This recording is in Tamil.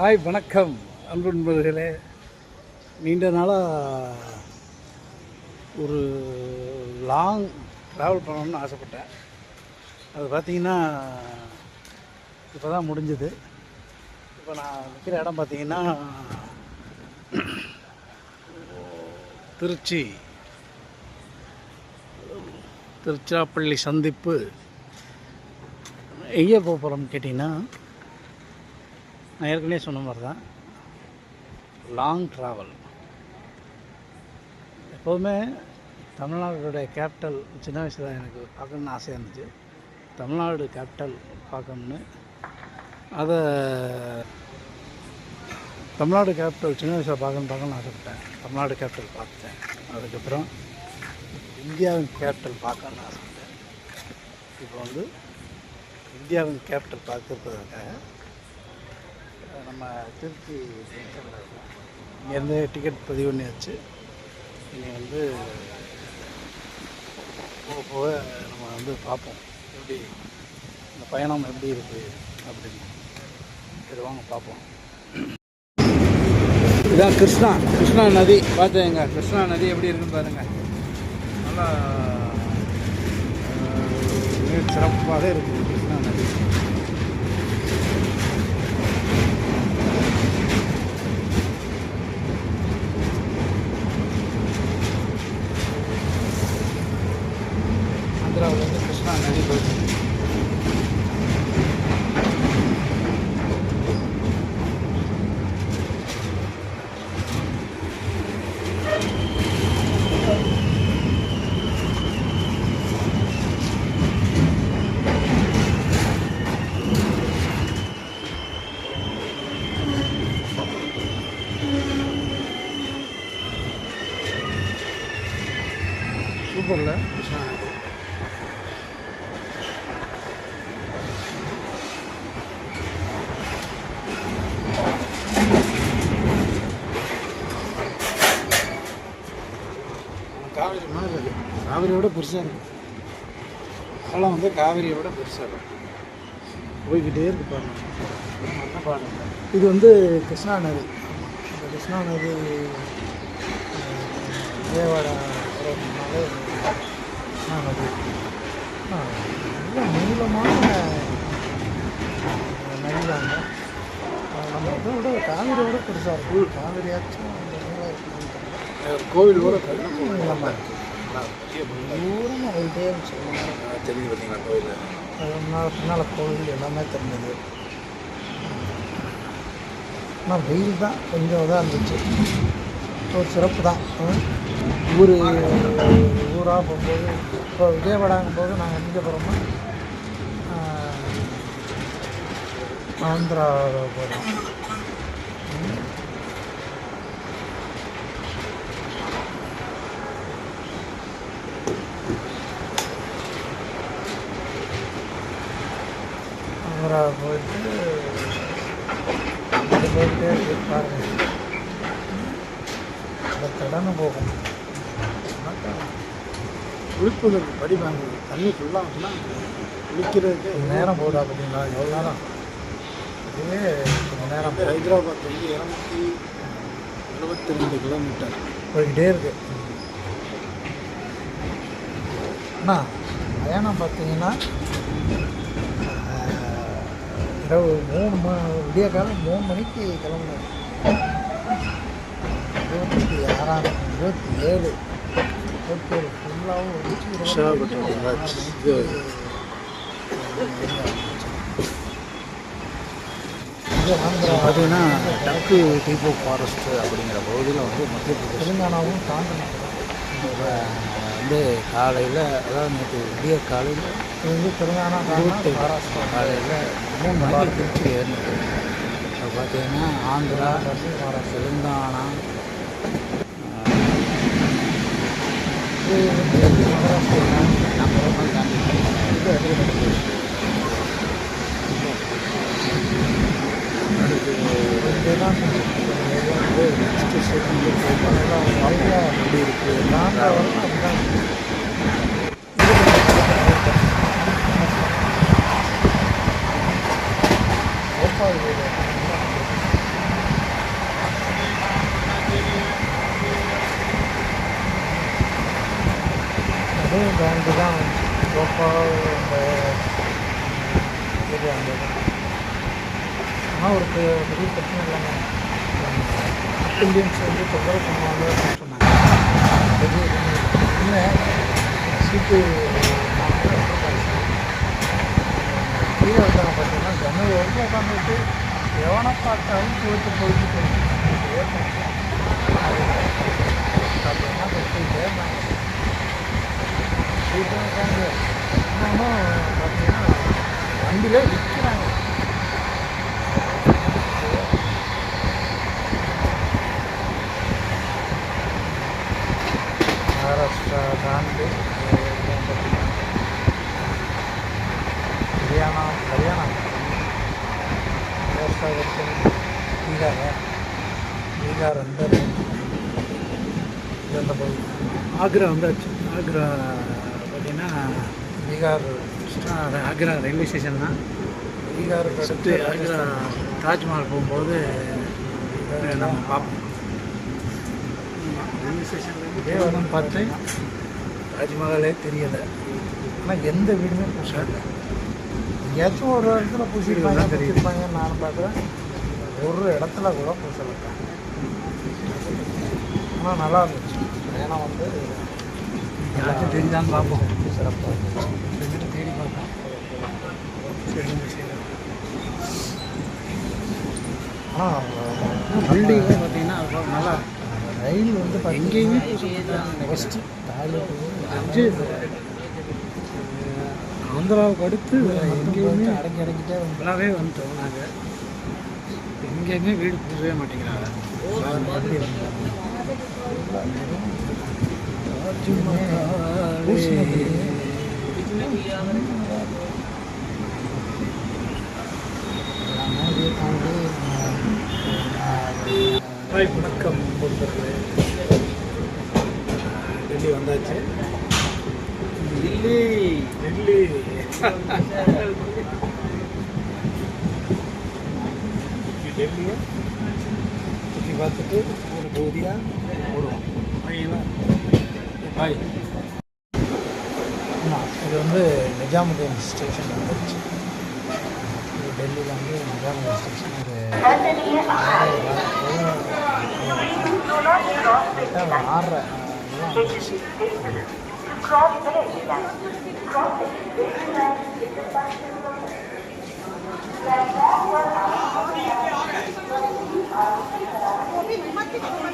ஹாய் வணக்கம். அன்பு நண்பர்களே நீண்ட நாளாக ஒரு லாங் ட்ராவல் பண்ணணும்னு ஆசைப்பட்டேன். அது பார்த்தீங்கன்னா இப்போ தான் முடிஞ்சது. இப்போ நான் நிற்கிற இடம் பார்த்தீங்கன்னா திருச்சி. திருச்சிராப்பள்ளி சந்திப்பு. எங்கே போக போகிறோம்னு கேட்டிங்கன்னா நான் ஏற்கனவே சொன்ன மாதிரி தான். லாங் ட்ராவல் எப்போவுமே தமிழ்நாடுடைய கேபிட்டல் சின்ன வயசில் எனக்கு பார்க்கணுன்னு ஆசையாக இருந்துச்சு. தமிழ்நாடு கேபிட்டல் பார்க்கணுன்னு அதை தமிழ்நாடு கேபிட்டல் சின்ன வயசில் பார்க்கணும் பார்க்கணும்னு ஆசைப்பட்டேன். தமிழ்நாடு கேபிட்டல் பார்த்துட்டேன் அதுக்கப்புறம் இந்தியாவின் கேபிட்டல் பார்க்கணுன்னு ஆசைப்பட்டேன். இப்போ வந்து இந்தியாவின் கேபிட்டல் பார்க்கறதுக்காக நம்ம திருச்சி இங்கேருந்து டிக்கெட் பதிவு பண்ணியாச்சு. இனி வந்து போக போக நம்ம வந்து பார்ப்போம். எப்படி இந்த பயணம் எப்படி இருக்குது அப்படின்னு. சரி வாங்க பார்ப்போம். இதான் கிருஷ்ணா. கிருஷ்ணா நதி. பார்த்துங்க கிருஷ்ணா நதி எப்படி இருக்குன்னு பாருங்கள் நல்லா மிக சிறப்பாக இருக்குது கிருஷ்ணா நதி ஆந்திராவில் வந்து கிருஷ்ணா நதி போகுது சூப்பர்ல கிருஷ்ணா காவேரி காவிரியோட பெருசாக இருக்கு. அதெல்லாம் வந்து காவிரியோட பெருசாக இருக்கு. போய்கிட்டே இருக்கு பாருங்க. பாருங்க. இது வந்து கிருஷ்ணா நதி. இந்த கிருஷ்ணா நதி விஜயவாடா கிருஷ்ணா நதி. நல்ல நீளமான நதிதாங்க. அஹ், நம்ம விட காவிரியோட பெருசாக இருக்கும் காவிரியாச்சும் கோவில் கூட நம்ம தூரமாக போயிட்டே இருந்துச்சு. தெரிஞ்சு பார்த்தீங்களா முன்னால் பின்னால் கோவில் எல்லாமே தெரிஞ்சது. ஆனால் வெயில் தான் கொஞ்சம் இதாக இருந்துச்சு. ஒரு சிறப்பு தான். ஊர் ஊராக போகும்போது இப்போ விஜயவாடாங்கும் போது நாங்கள் எங்கே போகிறோம்னா ஆந்திரா போகிறோம் ஆந்திரா போயிட்டு போயிட்டே இருக்கு பாருங்க. அந்த கடனை போகும். குளிப்பதற்கு படி வாங்குது தண்ணி ஃபுல்லாக குளிக்கிறதுக்கு நேரம் போகுதா பார்த்தீங்களா? எவ்வளோ நேரம்? இதுவே கொஞ்சம் நேரம் ஹைதராபாத் வந்து இரநூத்தி எழுபத்தி ரெண்டு கிலோமீட்டர். போய்கிட்டே இருக்கு. அண்ணா பயணம் பார்த்தீங்கன்னா இரவு மூணு ம விடிய காலம் மூணு மணிக்கு கிளம்புனேன் இருபத்தி ஆறாம் இருபத்தி ஏழு. இருபத்தி ஏழு ஃபுல்லாகவும் பார்த்தீங்கன்னா டக்கு டீபோ ஃபாரஸ்ட் அப்படிங்கிற பகுதியில் வந்து மத்திய பிரதேசம் தெலுங்கானாவும் தாண்டினேன் வந்து காலையில் அதாவது நேற்று விடிய காலையில் வந்து தெலுங்கானா காலையில் மூணு மணிக்கு திருச்சி ஏறினது இப்போ பார்த்தீங்கன்னா ஆந்திரா தெலுங்கானா மகாராஷ்டிரா. அப்புறமா தாண்டி இது அதிகமாக இதுதான் வந்து நெக்ஸ்ட் ஸ்டேஷனுக்கு போய் பார்க்கலாம் ஐடியா எப்படி இருக்குது நாங்கள் வரணும் அப்படிதான் கோபால் வீடு அதே பேங்க்கு தான் கோபால் இந்த இது அந்த ஆனால் ஒரு பெ- பெரிய பிரச்சனை இல்லைங்க. நார்த் இந்தியன்ஸ் வந்து தொந்தரவு பண்ணுவாங்க அப்படின்னு சொன்னாங்க. இல்லை சீட்டு கீழே வந்தாங்க பார்த்தீங்கன்னா ஜன்னல் வரைக்கும் உட்காந்துட்டு எவனை பார்த்தாலும் போயிட்டு போயிட்டு போயிட்டு அப்படின்னா கட்டிக்கிட்டே இருந்தாங்க சீட்டும் உட்காந்து இன்னொன்றும் பார்த்தீங்கன்னா விற்கிறாங்க ஹரியானா ஹரியானா மகாராஷ்டிரா வரைக்கும் பீகார் பீகார் அந்த இந்த பகுதி ஆக்ரா வந்தாச்சு. ஆக்ரா பார்த்தீங்கன்னா பீகார் ஆக்ரா ரயில்வே ஸ்டேஷன் தான். பீகார் சுற்றி ஆக்ரா தாஜ்மஹால் போகும்போது நம்ம பார்ப்போம். ரயில்வே ஸ்டேஷன்லேருந்து வந்து பார்த்து தாஜ்மஹாலே தெரியலை. ஆனால் எந்த வீடுமே பூசல எங்கேயாச்சும் ஒரு இடத்துல பூசிருப்பாங்க. பூசிருப்பாங்க நான் பார்க்குறேன். ஒரு இடத்துல கூட பூசலை ஆனால் நல்லா இருந்துச்சு. ஏன்னா வந்து யாருக்கும் தெரிஞ்சான்னு பார்ப்போம். சிறப்பாக இருந்துச்சு. தேடி பார்ப்போம் தெரிஞ்சு ஆனால் பில்டிங்கே பார்த்தீங்கன்னா அது நல்லா ரயில் வந்து எங்கேயுமே ஃபஸ்ட்டு டாய்லெட் அஞ்சு ஆந்திராவுக்கு அடுத்து எங்கேயுமே அடங்கி அடங்கிட்டே நல்லாவே வந்துட்டோம் நாங்கள் எங்கேயுமே வீடு பூசவே மாட்டேங்கிறாங்க வணக்கம் நண்பர்களே டெல்லி வந்தாச்சு டெல்லி டெல்லி டெல்லியை சுற்றி பார்த்துட்டு ஒரு பகுதியாக போடுவோம் பாய் இது வந்து நிஜாமுதீன் ஸ்டேஷன் வந்துருச்சு டெல்லியில் வந்து நிஜாமுதீன் ஸ்டேஷன் ஒரு ஆறரை Cross Village Cross Village is a.